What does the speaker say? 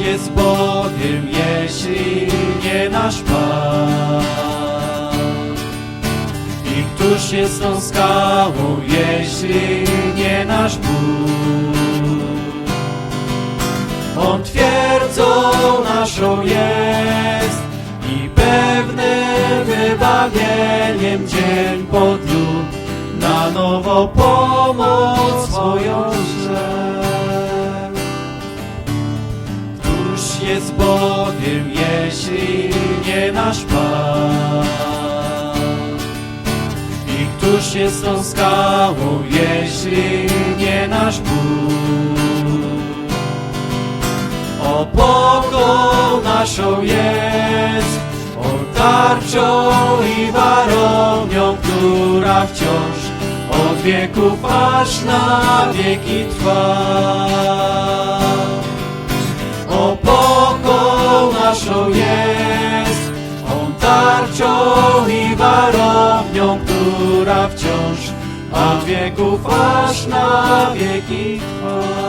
jest Bogiem, jeśli nie nasz Pan? I któż jest tą skałą, jeśli nie nasz Bóg? On twierdzą naszą jest i pewnym wybawieniem dzień po dniu na nowo pomoc swoją jest Bogiem, jeśli nie nasz Pan? I któż jest tą skałą, jeśli nie nasz Bóg? Opoką naszą jest, o tarczą i warownią, która wciąż od wieków aż na wieki trwa. Naszą jest, on tarczą i warownią, która wciąż od wieków aż na wieki trwa.